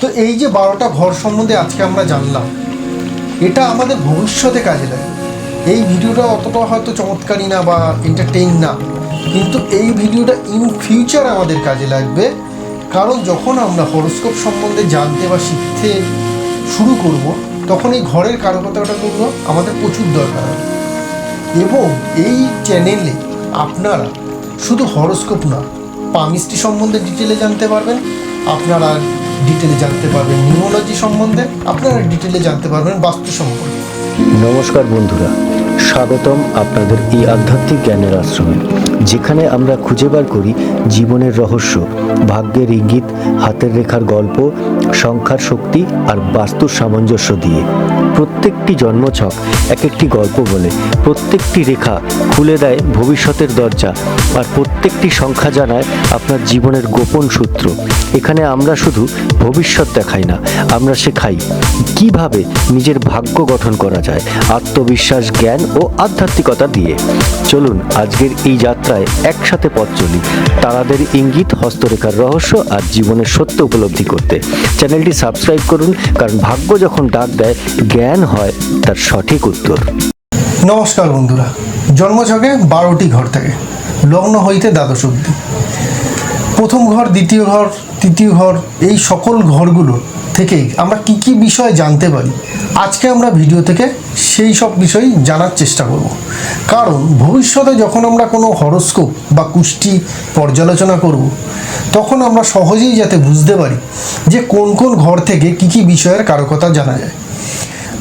তো এই যে বারোটা ঘর সম্বন্ধে আজকে আমরা জানলাম, এটা আমাদের ভবিষ্যতে কাজে লাগে এই ভিডিওটা অতটা হয়তো চমৎকারী না বা এন্টারটেইন না, কিন্তু এই ভিডিওটা ইন ফিউচার আমাদের কাজে লাগবে। কারণ যখন আমরা হরস্কোপ সম্বন্ধে জানতে বা শিখতে শুরু করব, তখন এই ঘরের কারকতাটা করব, আমাদের প্রচুর দরকার হবে। এবং এই চ্যানেলে আপনারা শুধু হরস্কোপ না পামিস্ট্রি সম্বন্ধে ডিটেলে জানতে পারবেন। আপনারা ডিটেলে জানতে পারবেন নিউমোলজি সম্বন্ধে। আপনারা ডিটেলে জানতে পারবেন বাস্তু সম্পর্কে। নমস্কার বন্ধুরা, স্বাগতম আপনাদের এই আধ্যাত্মিক জ্ঞানের আশ্রমে, যেখানে আমরা খুঁজে বার করি জীবনের রহস্য, ভাগ্যের ইঙ্গিত, হাতের রেখার গল্প, সংখ্যার শক্তি আর বাস্তুর সামঞ্জস্য দিয়ে। প্রত্যেকটি জন্মছক এক একটি গল্প বলে, প্রত্যেকটি রেখা খুলে দেয় ভবিষ্যতের দরজা আর প্রত্যেকটি সংখ্যা জানায় আপনার জীবনের গোপন সূত্র। এখানে আমরা শুধু ভবিষ্যৎ দেখাই না, আমরা শেখাই কীভাবে নিজের ভাগ্য গঠন করা যায়, আত্মবিশ্বাস, জ্ঞান ও আধ্যাত্মিকতা দিয়ে। চলুন আজকের এই যাত্রায় একসাথে পথ চলি তারাদের ইঙ্গিত, হস্তরেখার রহস্য আর জীবনের সত্য উপলব্ধি করতে। চ্যানেলটি সাবস্ক্রাইব করুন, কারণ ভাগ্য যখন ডাক দেয়, জ্ঞান হয় তার সঠিক উত্তর। নমস্কার বন্ধুরা জন্মছকে বারোটি ঘর থাকে। লগ্ন হইতে দ্বাদশ অব্দি প্রথম ঘর, দ্বিতীয় ঘর, তৃতীয় ঘর, এই সকল ঘরগুলো থেকেই আমরা কি কি বিষয় জানতে পারি, আজকে আমরা ভিডিও থেকে সেই সব বিষয় জানার চেষ্টা করব। কারণ ভবিষ্যতে যখন আমরা কোনো হরস্কোপ বা কুষ্টি পর্যালোচনা করব, তখন আমরা সহজেই যাতে বুঝতে পারি যে কোন কোন ঘর থেকে কি কি বিষয়ের কারকতা জানা যায়।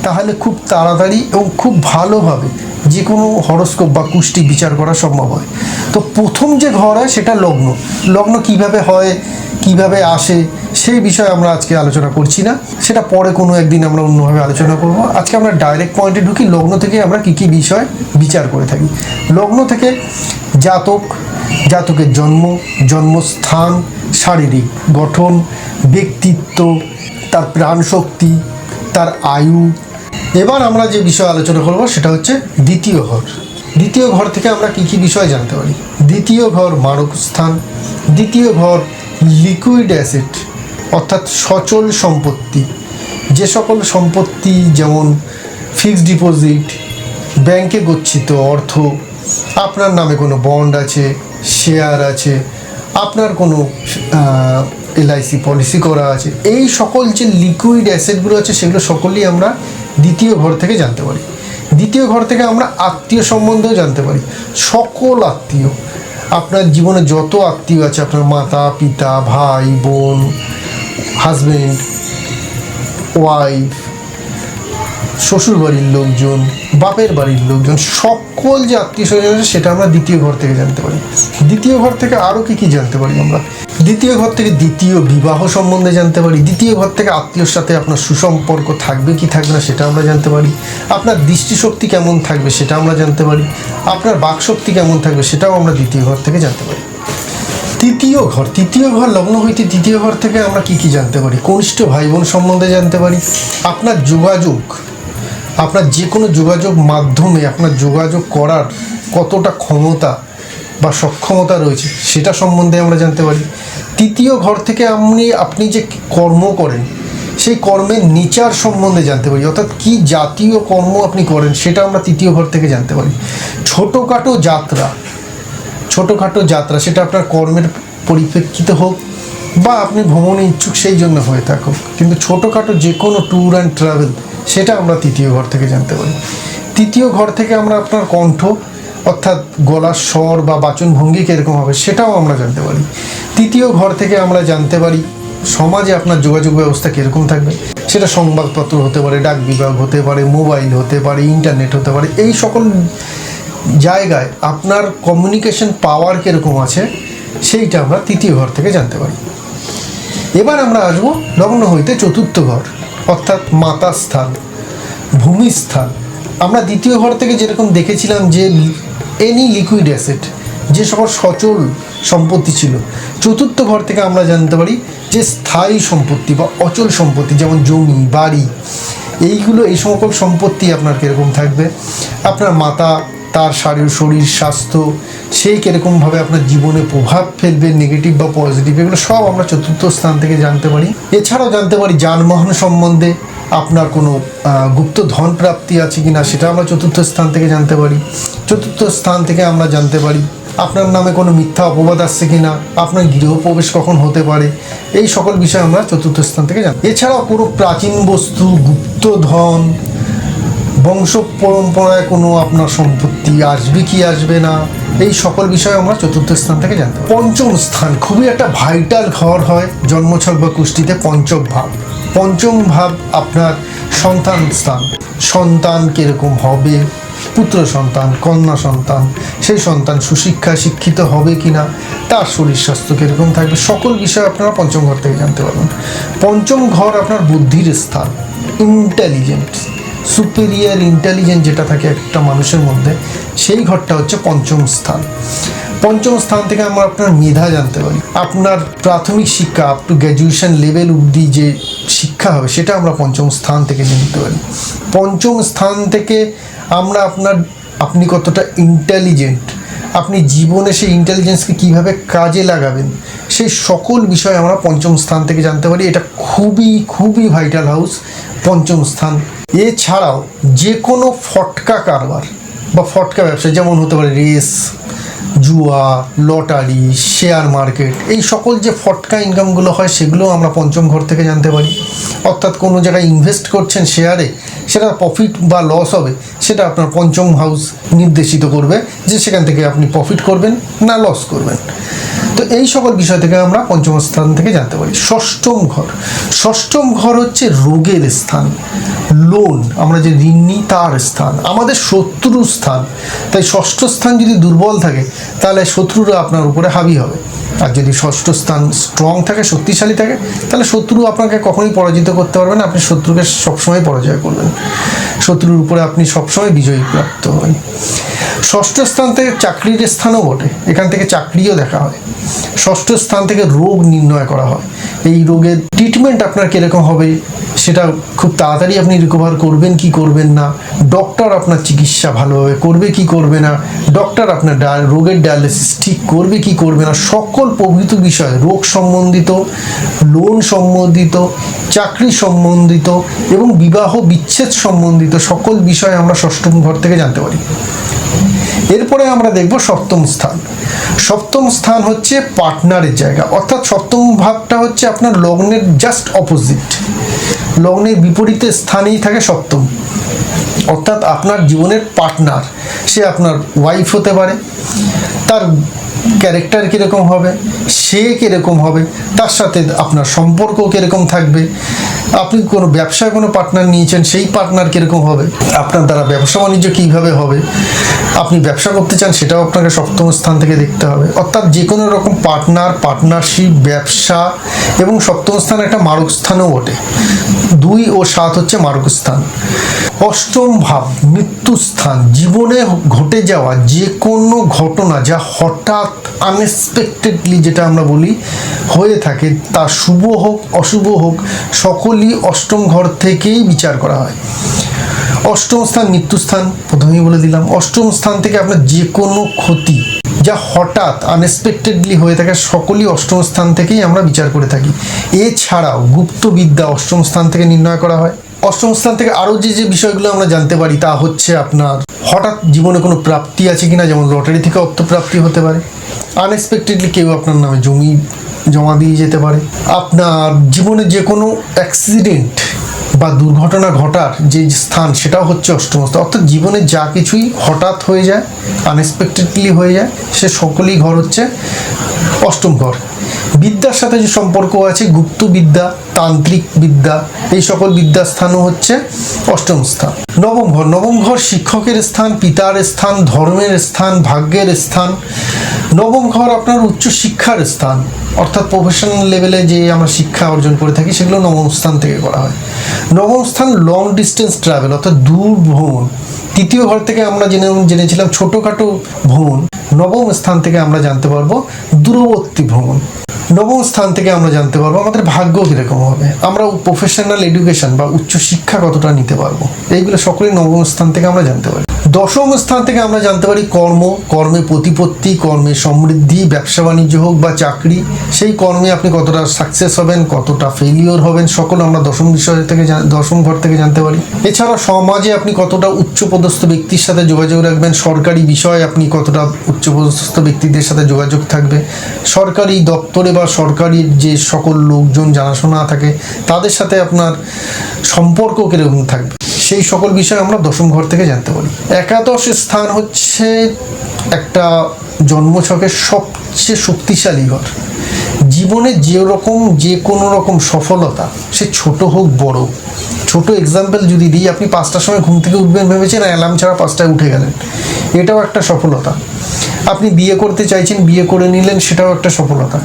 তাহলে খুব তাড়াতাড়ি এবং খুব ভালোভাবে যে কোনো হরস্কোপ বা কুষ্টি বিচার করা সম্ভব হয়। তো প্রথম যে ঘর হয় সেটা লগ্ন। লগ্ন কীভাবে হয়, কীভাবে আসে সেই বিষয়ে আমরা আজকে আলোচনা করছি না। সেটা পরে কোনো একদিন আমরা অন্যভাবে আলোচনা করব। আজকে আমরা ডাইরেক্ট পয়েন্টে ঢুকি। লগ্ন থেকে আমরা কী কী বিষয় বিচার করে থাকি। লগ্ন থেকে জাতক, জাতকের জন্ম, জন্মস্থান, শারীরিক গঠন, ব্যক্তিত্ব, তার প্রাণশক্তি, তার আয়ু। এবার আমরা যে বিষয় আলোচনা করব সেটা হচ্ছে দ্বিতীয় ঘর। দ্বিতীয় ঘর থেকে আমরা কি কি বিষয় জানতে পারি? দ্বিতীয় ঘর মারক স্থান দ্বিতীয় ঘর লিকুইড অ্যাসেট অর্থাৎ সচল সম্পত্তি। যে সকল সম্পত্তি যেমন ফিক্সড ডিপোজিট ব্যাংকে গচ্ছিত অর্থ, আপনার নামে কোনো বন্ড আছে শেয়ার আছে, আপনার কোনো এলআইসি পলিসি করা আছে, এই সকল যে লিকুইড অ্যাসেটগুলো আছে সেগুলো সকলেই আমরা দ্বিতীয় ঘর থেকে জানতে পারি। দ্বিতীয় ঘর থেকে আমরা আত্মীয় সম্বন্ধেও জানতে পারি। সকল আত্মীয়, আপনার জীবনে যত আত্মীয় আছে, আপনার মাতা, পিতা, ভাই, বোন হাজবেন্ড ওয়াইফ শ্বশুর বাড়ির লোকজন, বাপের বাড়ির লোকজন, সকল যে আত্মীয় স্বজন আছে, সেটা আমরা দ্বিতীয় ঘর থেকে জানতে পারি। দ্বিতীয় ঘর থেকে আরও কী কী জানতে পারি আমরা? দ্বিতীয় ঘর থেকে দ্বিতীয় বিবাহ সম্বন্ধে জানতে পারি। দ্বিতীয় ঘর থেকে আত্মীয়র সাথে আপনার সুসম্পর্ক থাকবে কি থাকবে না, সেটা আমরা জানতে পারি। আপনার দৃষ্টিশক্তি কেমন থাকবে, সেটা আমরা জানতে পারি। আপনার বাকশক্তি কেমন থাকবে, সেটাও আমরা দ্বিতীয় ঘর থেকে জানতে পারি। তৃতীয় ঘর তৃতীয় ঘর লগ্ন হইতে তৃতীয় ঘর থেকে আমরা কি কি জানতে পারি? কনিষ্ঠ ভাই বোন সম্বন্ধে জানতে পারি। আপনার যোগাযোগ, আপনার যে কোনো যোগাযোগ মাধ্যমে আপনার যোগাযোগ করার কতটা ক্ষমতা বা সক্ষমতা রয়েছে, সেটা সম্বন্ধে আমরা জানতে পারি। তৃতীয় ঘর থেকে আপনি আপনি যে কর্ম করেন, সেই কর্মের নিচার সম্বন্ধে জানতে পারি। অর্থাৎ কি জাতীয় কর্ম আপনি করেন, সেটা আমরা তৃতীয় ঘর থেকে জানতে পারি। ছোটোখাটো যাত্রা ছোটোখাটো যাত্রা, সেটা আপনার কর্মের পরিপ্রেক্ষিতে হোক বা আপনি ভ্রমণে ইচ্ছুক, সেই জন্য হয়ে থাকুক। কিন্তু ছোটোখাটো যে কোনো ট্যুর অ্যান্ড ট্রাভেল সেটা আমরা তৃতীয় ঘর থেকে জানতে পারি। তৃতীয় ঘর থেকে আমরা আপনার কণ্ঠ, অর্থাৎ গলার স্বর বা বাচন ভঙ্গি কীরকম হবে, সেটাও আমরা জানতে পারি। তৃতীয় ঘর থেকে আমরা জানতে পারি, সমাজে আপনার যোগাযোগ ব্যবস্থা কীরকম থাকবে। সেটা সংবাদপত্র হতে পারে, ডাক বিভাগ হতে পারে, মোবাইল হতে পারে, ইন্টারনেট হতে পারে, এই সকল জায়গায় আপনার কমিউনিকেশন পাওয়ার কীরকম আছে, সেইটা আমরা তৃতীয় ঘর থেকে জানতে পারি। এবার আমরা আসব লগ্ন হইতে চতুর্থ ঘর, অর্থাৎ মাতা স্থান ভূমিস্থান আমরা দ্বিতীয় ঘর থেকে যেরকম দেখেছিলাম যে এনি লিকুইড অ্যাসেট যে সকল সচল সম্পত্তি ছিল, চতুর্থ ঘর থেকে আমরা জানতে পারি যে স্থায়ী সম্পত্তি বা অচল সম্পত্তি, যেমন জমি, বাড়ি, এইগুলো, এই সকল সম্পত্তি আপনার কীরকম থাকবে? আপনার মাতা তার শারীর শরীর, স্বাস্থ্য, সেই কীরকমভাবে আপনার জীবনে প্রভাব ফেলবে নেগেটিভ বা পজিটিভ এগুলো সব আমরা চতুর্থ স্থান থেকে জানতে পারি। এছাড়াও জানতে পারি যানবাহন সম্বন্ধে আপনার কোনো গুপ্ত ধন প্রাপ্তি আছে কি না সেটা আমরা চতুর্থ স্থান থেকে জানতে পারি। চতুর্থ স্থান থেকে আমরা জানতে পারি আপনার নামে কোনো মিথ্যা অপবাদ আসছে কি না আপনার গৃহপ্রবেশ কখন হতে পারে, এই সকল বিষয় আমরা চতুর্থ স্থান থেকে জানি এছাড়াও কোনো প্রাচীন বস্তু, গুপ্ত ধন বংশ পরম্পরায় কোনো আপনার সম্পত্তি আসবে কি আসবে না, এই সকল বিষয়ে আমরা চতুর্থ স্থান থেকে জানতে পঞ্চম স্থান, খুবই একটা ভাইটাল ঘর হয় জন্মছক বা কুষ্টিতে পঞ্চম ভাব। পঞ্চম ভাব আপনার সন্তান স্থান। সন্তান কীরকম হবে? পুত্র সন্তান, কন্যা সন্তান, সেই সন্তান সুশিক্ষা শিক্ষিত হবে কি না তার শরীর স্বাস্থ্য কীরকম থাকবে? সকল বিষয় আপনারা পঞ্চম ঘর থেকে জানতে পারবেন। পঞ্চম ঘর আপনার বুদ্ধির স্থান ইন্টেলিজেন্ট সুপিরিয়ার ইন্টেলিজেন্ট যেটা থাকে একটা মানুষের মধ্যে, সেই ঘরটা হচ্ছে পঞ্চম স্থান। পঞ্চম স্থান থেকে আমরা আপনার মেধা জানতে পারি। আপনার প্রাথমিক শিক্ষা আপ টু গ্র্যাজুয়েশন লেভেল অবধি যে শিক্ষা হবে, সেটা আমরা পঞ্চম স্থান থেকে জানতে পারি। পঞ্চম স্থান থেকে আমরা আপনার, আপনি কতটা ইন্টেলিজেন্ট আপনি জীবনে সেই ইন্টেলিজেন্সকে কীভাবে কাজে লাগাবেন, সেই সকল বিষয় আমরা পঞ্চম স্থান থেকে জানতে পারি। এটা খুবই খুবই ভাইটাল হাউস পঞ্চম স্থান এছাড়াও যে কোনো ফটকা কারবার বা ফটকা ব্যবসা যেমন হতে পারে রেস, জুয়া, লটারি, শেয়ার মার্কেট, এই সকল যে ফটকা ইনকামগুলো হয় সেগুলো আমরা পঞ্চম ঘর থেকে জানতে পারি। অর্থাৎ কোনো জায়গায় ইনভেস্ট করছেন শেয়ারে সেটা প্রফিট বা লস হবে, সেটা আপনার পঞ্চম হাউস নির্দেশিত করবে যে সেখান থেকে আপনি প্রফিট করবেন না লস করবেন। তো এই সকল বিষয় থেকে আমরা পঞ্চম স্থান থেকে জানতে পারি। ষষ্ঠম ঘর। ষষ্ঠম ঘর হচ্ছে রোগের স্থান। লোন, আমরা যে ঋণ নিই তার স্থান। আমাদের শত্রু স্থান। তাই ষষ্ঠ স্থান যদি দুর্বল থাকে, তাহলে শত্রুরা আপনার উপরে হাবি হবে। আর যদি ষষ্ঠ স্থান স্ট্রং থাকে, শক্তিশালী থাকে, তাহলে শত্রু আপনাকে কখনোই পরাজিত করতে পারবে না। আপনি শত্রুকে সবসময় পরাজয় করবেন। শত্রুর উপরে আপনি সবসময় বিজয়ী প্রাপ্ত হবেন। ষষ্ঠ স্থান থেকে চাকরির স্থানও বটে। এখান থেকে চাকরিও দেখা হয়। ষষ্ঠ স্থান থেকে রোগ নির্ণয় করা হয়। এই রোগের ট্রিটমেন্ট আপনার কীরকম হবে? সেটা খুব তাড়াতাড়ি আপনি রিকভার করবেন, কি করবেন না। ডক্টর আপনার চিকিৎসা ভালোভাবে করবে, কি করবে না। ডক্টর আপনার রোগের ডায়ালিসিস ঠিক করবে, কি করবে না। সকল প্রভৃত বিষয়, রোগ সম্বন্ধিত লোন সম্বন্ধিত, চাকরি সম্বন্ধিত এবং বিবাহ বিচ্ছেদ সম্বন্ধিত সকল বিষয় আমরা ষষ্ঠম ঘর থেকে জানতে পারি। এরপরে আমরা দেখব সপ্তম স্থান। সপ্তম স্থান হচ্ছে পার্টনারের জায়গা। অর্থাৎ সপ্তম ভাবটা হচ্ছে আপনার লগ্নের জাস্ট অপোজিট লগ্নের বিপরীতে স্থানেই থাকে সপ্তম। অর্থাৎ আপনার জীবনের পার্টনার সে আপনার ওয়াইফ হতে পারে, তার ক্যারেক্টার কীরকম হবে, সে কীরকম হবে, তার সাথে আপনার সম্পর্ক কীরকম থাকবে, আপনি কোনো ব্যবসায় কোনো পার্টনার নিয়েছেন, সেই পার্টনার কীরকম হবে, আপনার দ্বারা ব্যবসা বাণিজ্য কীভাবে হবে আপনি ব্যবসা করতে চান, সেটাও আপনাকে সপ্তম স্থান থেকে দেখতে হবে। অর্থাৎ যে কোনো রকম পার্টনার পার্টনারশিপ ব্যবসা এবং সপ্তম স্থান একটা মারক স্থানও বটে। দুই ও সাত হচ্ছে মারক স্থান। অষ্টম ভাব, মৃত্যু স্থান। জীবনে ঘটে যাওয়া যে কোনো ঘটনা যা হঠাৎ আনএক্সপেক্টেডলি যেটা আমরা বলি, হয়ে থাকে, তা শুভ হোক, অশুভ হোক, সকলই অষ্টম ঘর থেকেই বিচার করা হয়। অষ্টম স্থান মৃত্যুস্থান প্রথমেই বলে দিলাম। অষ্টম স্থান থেকে আপনার যে কোনো ক্ষতি যা হঠাৎ আনএক্সপেক্টেডলি হয়ে থাকে, সকলই অষ্টম স্থান থেকেই আমরা বিচার করে থাকি। এছাড়াও গুপ্তবিদ্যা অষ্টম স্থান থেকে নির্ণয় করা হয়। অষ্টম স্থান থেকে আরও যে যে বিষয়গুলো আমরা জানতে পারি, তা হচ্ছে আপনার হঠাৎ জীবনে কোনো প্রাপ্তি আছে কিনা, যেমন লটারি থেকে অর্থপ্রাপ্তি হতে পারে। আনএক্সপেক্টেডলি কেউ আপনার নামে জমি জমা দিয়ে যেতে পারে। আপনার জীবনে যে কোনো অ্যাক্সিডেন্ট বা দুর্ঘটনা ঘটার যে স্থান, সেটাও হচ্ছে অষ্টম স্থান অর্থাৎ জীবনে যা কিছুই হঠাৎ হয়ে যায় আনএক্সপেক্টেডলি হয়ে যায়, সে সকলেই ঘর হচ্ছে অষ্টম ঘর। বিদ্যার সাথে যে সম্পর্ক আছে, গুপ্ত বিদ্যা, তান্ত্রিক বিদ্যা, এই সকল বিদ্যাস্থানও হচ্ছে অষ্টম স্থান। নবম ঘর নবম ঘর শিক্ষকের স্থান, পিতার স্থান, ধর্মের স্থান, ভাগ্যের স্থান। নবম ঘর আপনার উচ্চ শিক্ষার স্থান। অর্থাৎ প্রফেশনাল লেভেলে যে আমরা শিক্ষা অর্জন করে থাকি, সেগুলো নবম স্থান থেকে করা হয়। নবম স্থান লং ডিস্টেন্স ট্রাভেল অর্থাৎ দূর ভ্রমণ। তৃতীয় ঘর থেকে আমরা জেনে, জেনেছিলাম ছোটোখাটো ভ্রমণ। নবম স্থান থেকে আমরা জানতে পারব দূরবর্তী ভ্রমণ। নবম স্থান থেকে আমরা জানতে পারব আমাদের ভাগ্য কীরকম হবে। আমরা প্রফেশনাল এডুকেশন বা উচ্চ শিক্ষা কতটা নিতে পারব। এইগুলো সকলেই নবম স্থান থেকে আমরা জানতে পারি। দশম স্থান থেকে আমরা জানতে পারি কর্ম, কর্মে প্রতিপত্তি, কর্মে সমৃদ্ধি, ব্যবসা বাণিজ্য হোক বা চাকরি, সেই কর্মে আপনি কতটা সাকসেস হবেন, কতটা ফেলিওর হবেন, সকল আমরা দশম বিষয় থেকে দশম ঘর থেকে জানতে পারি। এছাড়া সমাজে আপনি কতটা উচ্চপদস্থ ব্যক্তির সাথে যোগাযোগ রাখবেন, সরকারি বিষয়ে আপনি কতটা উচ্চপদস্থ ব্যক্তিদের সাথে যোগাযোগ থাকবে, সরকারি দপ্তরে বা সরকারি যে সকল লোকজন জানাশোনা থাকে, তাদের সাথে আপনার সম্পর্ক কীরকম থাকবে? সেই সকল বিষয় আমরা দশম ঘর থেকে জানতে পারি। একাদশ স্থান হচ্ছে একটা জন্মছকের সবচেয়ে শক্তিশালী ঘর। জীবনে যে রকম যে কোনো রকম সফলতা, সে ছোট হোক, বড় ছোট এক্সাম্পল যদি দিই, আপনি পাঁচটার সময় ঘুম থেকে উঠবেন ভেবেছেন অ্যালার্ম ছাড়া পাঁচটায় উঠে গেলেন। এটাও একটা সফলতা। আপনি বিয়ে করতে চাইছেন, বিয়ে করে নিলেন, সেটাও একটা সফলতা।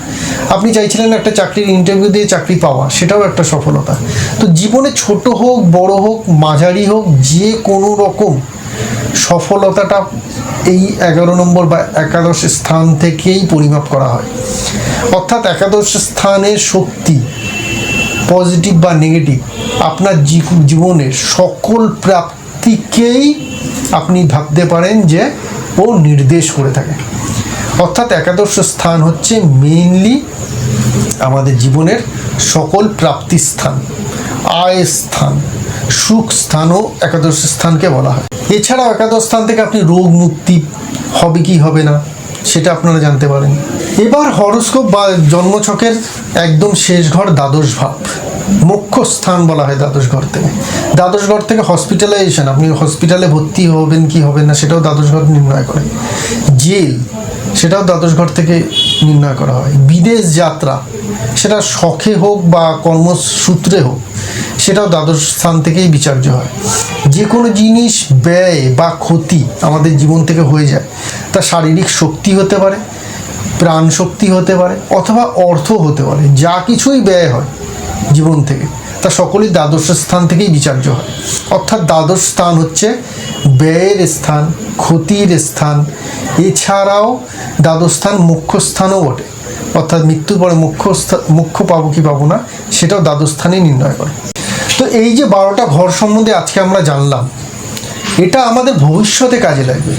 আপনি চাইছিলেন একটা চাকরির ইন্টারভিউ দিয়ে চাকরি পাওয়া, সেটাও একটা সফলতা। তো জীবনে ছোট হোক, বড় হোক, মাঝারি হোক, যে কোনো রকম সফলতাটা এই এগারো নম্বর বা একাদশ স্থান থেকেই পরিমাপ করা হয়। অর্থাৎ একাদশ স্থানের শক্তি পজিটিভ বা নেগেটিভ আপনার জীবনের সকল প্রাপ্তিকেই আপনি ভাবতে পারেন যে ও নির্দেশ করে থাকে। অর্থাৎ একাদশ স্থান হচ্ছে মেইনলি আমাদের জীবনের সকল প্রাপ্তি স্থান, আয় স্থান, সুখ স্থানও একাদশ স্থানকে বলা হয়। এছাড়াও একাদশ স্থান থেকে আপনি রোগ মুক্তি হবে কি হবে না সেটা আপনারা জানতে পারেন। এবার হরস্কোপ বা জন্মছকের একদম শেষ ঘর দ্বাদশ ভাব। মুখ্য স্থান বলা হয় দ্বাদশ ঘর থেকে। দ্বাদশ ঘর থেকে হসপিটালাইজেশন আপনি হসপিটালে ভর্তি হবেন কি হবেন না সেটাও দ্বাদশ ঘর নির্ণয় করে। জেল, সেটাও দ্বাদশ ঘর থেকে নির্ণয় করা হয়। বিদেশ যাত্রা, সেটা শখে হোক বা কর্মসূত্রে হোক সেটাও দ্বাদশ স্থান থেকেই বিচার্য হয়। যে কোনো জিনিস ব্যয় বা ক্ষতি আমাদের জীবন থেকে হয়ে যায়। তা শারীরিক শক্তি হতে পারে, প্রাণ শক্তি হতে পারে, অথবা অর্থ হতে পারে। যা কিছুই ব্যয় হয় জীবন থেকে, তা সকলেই দ্বাদশ স্থান থেকেই বিচার্য হয়। অর্থাৎ দ্বাদশ স্থান হচ্ছে ব্যয়ের স্থান, ক্ষতির স্থান। এছাড়াও দ্বাদশ স্থান মুখ্য স্থানও বটে। অর্থাৎ মৃত্যুর পরে মুখ্য মুখ্য পাবো কি পাবো না, সেটাও দ্বাদশ স্থানেই নির্ণয় করে। এই যে বারোটা ঘর সম্বন্ধে আজকে আমরা জানলাম, এটা আমাদের ভবিষ্যতে কাজে লাগবে।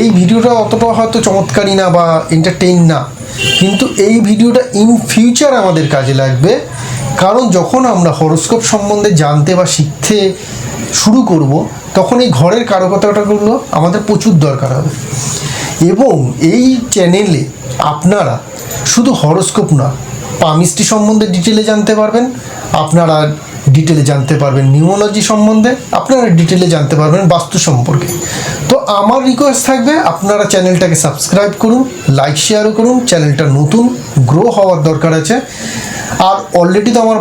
এই ভিডিওটা অতটা হয়তো চমৎকারী না বা এন্টারটেইন না, কিন্তু এই ভিডিওটা ইন ফিউচার আমাদের কাজে লাগবে। কারণ যখন আমরা হরোস্কোপ সম্বন্ধে জানতে বা শিখতে শুরু করব, তখন এই ঘরের কারকতাটাগুলো আমাদের প্রচুর দরকার হবে। এবং এই চ্যানেলে আপনারা শুধু হরোস্কোপ না পামিস্ট্রি সম্বন্ধে ডিটেলে জানতে পারবেন। আপনারা ডিটেলে জানতে পারবেন নিউমোলজি সম্বন্ধে, আপনারা ডিটেলে জানতে পারবেন বাস্তু সম্পর্কে। তো আমার রিকোয়েস্ট থাকবে, আপনারা চ্যানেলটাকে সাবস্ক্রাইব করুন লাইক শেয়ারও করুন চ্যানেলটা নতুন গ্রো হওয়ার দরকার আছে। আর অলরেডি তো আমার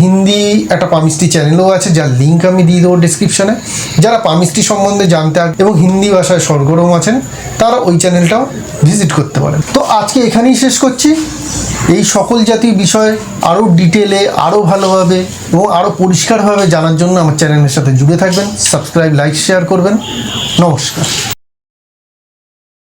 হিন্দি একটা পামিস্ট্রি চ্যানেলও আছে, যার লিঙ্ক আমি দিয়ে দেবো ডিসক্রিপশনে যারা পামিস্ট্রি সম্বন্ধে জানতে এবং হিন্দি ভাষায় সরগরম আছেন, তারা ওই চ্যানেলটাও ভিজিট করতে পারেন। তো আজকে এখানেই শেষ করছি। এই সকল জাতীয় বিষয় আরও ডিটেলে আরও ভালোভাবে এবং আরও পরিষ্কারভাবে জানার জন্য আমার চ্যানেলের সাথে জুড়ে থাকবেন। সাবস্ক্রাইব লাইক শেয়ার করবেন। নমস্কার।